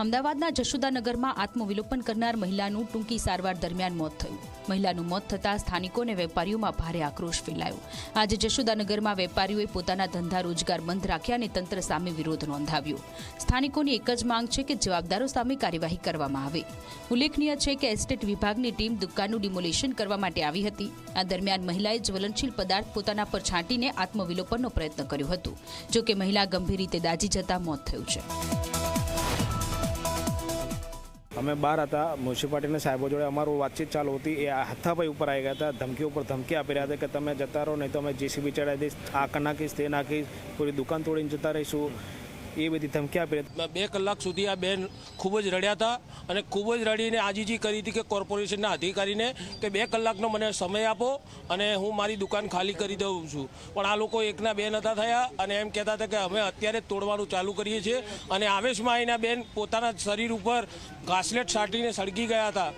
અમદાવાદના જશોદાનગરમાં આત્મવિલોપન કરનાર મહિલાનું ટૂંકી સારવાર દરમિયાન મોત થયું. મહિલાનું મોત થતાં સ્થાનિકોને વેપારીઓમાં ભારે આક્રોશ ફેલાયો. આજે જશોદાનગરમાં વેપારીઓએ પોતાના ધંધા રોજગાર બંધ રાખ્યા અને તંત્ર સામે વિરોધ નોંધાવ્યો. સ્થાનિકોની એક જ માંગ છે કે જવાબદારો સામે કાર્યવાહી કરવામાં આવે. ઉલ્લેખનીય છે કે એસ્ટેટ વિભાગની ટીમ દુકાનનું ડિમોલિશન કરવા માટે આવી હતી. આ દરમિયાન મહિલાએ જ્વલનશીલ પદાર્થ પોતાના પર છાંટીને આત્મવિલોપનનો પ્રયત્ન કર્યો હતો. જો કે મહિલા ગંભીર રીતે દાઝી જતા મોત થયું છે. અમે બહાર હતા. મ્યુનિસિપાલિટીના સાહેબો જોડે અમારું વાતચીત ચાલુ હતી. એ હાથાભાઈ ઉપર આવી ગયા હતા. ધમકી ઉપર ધમકી આપી રહ્યા હતા કે તમે જતા રહો, નહીં તો અમે જેસીબી ચડાવી દઈશ. આ નાખીશ, તે નાખીશ. પૂરી દુકાન તોડીને જતા રહીશું. એ બધી ધમકી આપી બે કલાક સુધી આ બેન ખૂબ જ રડ્યા હતા અને ખૂબ જ રડીને આજીજી કરી હતી કે કોર્પોરેશનના અધિકારીને કે બે કલાકનો મને સમય આપો અને હું મારી દુકાન ખાલી કરી દઉં છું. પણ આ લોકો એકના બે નતા થયા અને એમ કહેતા હતા કે અમે અત્યારે તોડવાનું ચાલુ કરીએ છીએ અને આવેશમાં આવીને બેન પોતાના શરીર ઉપર ઘાસલેટ છાંટીને સળગી ગયા હતા.